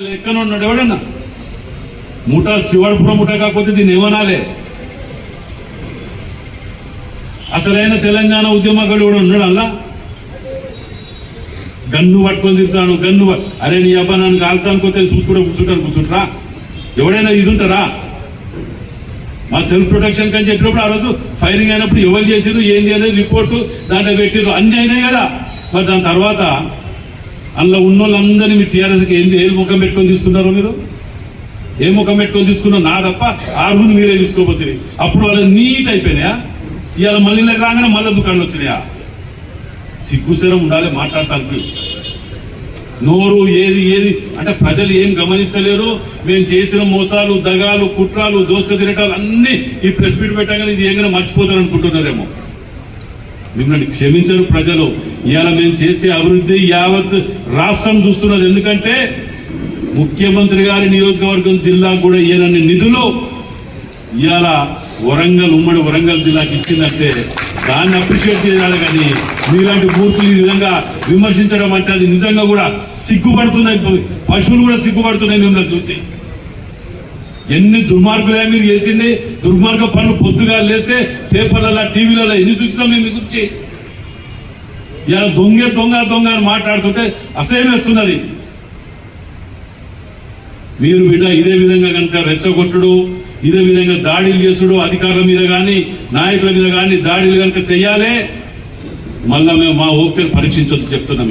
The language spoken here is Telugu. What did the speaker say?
ఎక్కడ ఉన్నాడు ఎవడన్నా? ముఠా శివడపురం ముఠా కాకపోతే దీన్ని ఏమనాలే? అసలైన తెలంగాణ ఉద్యమకుడు కూడా ఉన్నాడు అలా గన్ను పట్టుకొని తిరుగుతాను గన్ను అరే నీ అబ్బా నన్ను కాలుతాను కొత్త చూసుకుంటూ కూర్చుంటాను కూర్చుంటారా? ఎవడైనా ఇది ఉంటారా? మా సెల్ఫ్ ప్రొటెక్షన్ అని చెప్పినప్పుడు ఆ రోజు ఫైరింగ్ అయినప్పుడు ఎవరు చేసిరు ఏంది అనేది రిపోర్టు దాంట్లో పెట్టిరు అన్ని అయినాయి కదా. మరి దాని తర్వాత అందులో ఉన్న వాళ్ళందరినీ మీ టీఆర్ఎస్కి ఏం ఏ ముఖం పెట్టుకొని తీసుకున్నారు మీరు? ఏ ముఖం పెట్టుకొని తీసుకున్నారు? నా తప్ప ఆరుగురు మీరే తీసుకోపోతుంది అప్పుడు వాళ్ళు నీట్ అయిపోయినాయా? ఇవాళ మళ్ళీ ఇలా రాగానే మళ్ళీ దుకాణాలు వచ్చినాయా? సిగ్గుసరం ఉండాలి మాట్లాడటానికి నోరు ఏది ఏది? అంటే ప్రజలు ఏం గమనిస్తలేరు? మేము చేసిన మోసాలు దగాలు కుట్రాలు దోసుక తిరటాలు అన్నీ ఈ ప్రెస్ మీట్ పెట్టగానే ఇది ఏమైనా మర్చిపోతారు అనుకుంటున్నారేమో మిమ్మల్ని క్షమించరు ప్రజలు. ఇవాళ మేము చేసే అభివృద్ధి యావత్ రాష్ట్రం చూస్తున్నది. ఎందుకంటే ముఖ్యమంత్రి గారి నియోజకవర్గం జిల్లా కూడా ఈయనన్ని నిధులు ఇవాళ వరంగల్ ఉమ్మడి వరంగల్ జిల్లాకి ఇచ్చిందంటే దాన్ని అప్రిషియేట్ చేయాలి కానీ మీలాంటి మూర్తులు ఈ విధంగా విమర్శించడం అంటే అది నిజంగా కూడా సిగ్గుపడుతున్నాయి పశువులు కూడా సిగ్గుపడుతున్నాయి మిమ్మల్ని చూసి. ఎన్ని దుర్మార్గులే మీరు చేసింది? దుర్మార్గ పనులు పొద్దుగా లేస్తే పేపర్లలో టీవీలలో ఎన్ని చూసినా మేము మీ గురించి? ఇలా దొంగ దొంగ దొంగ అని మాట్లాడుతుంటే అసహ్యం వేస్తున్నది మీరు బిడ్డ ఇదే విధంగా కనుక రెచ్చగొట్టుడు ఇదే విధంగా దాడులు చేసుడు అధికారుల మీద కానీ నాయకుల మీద కానీ దాడులు కనుక చెయ్యాలే మళ్ళా మేము మా ఓపికను పరీక్షించొద్దు చెప్తున్నాం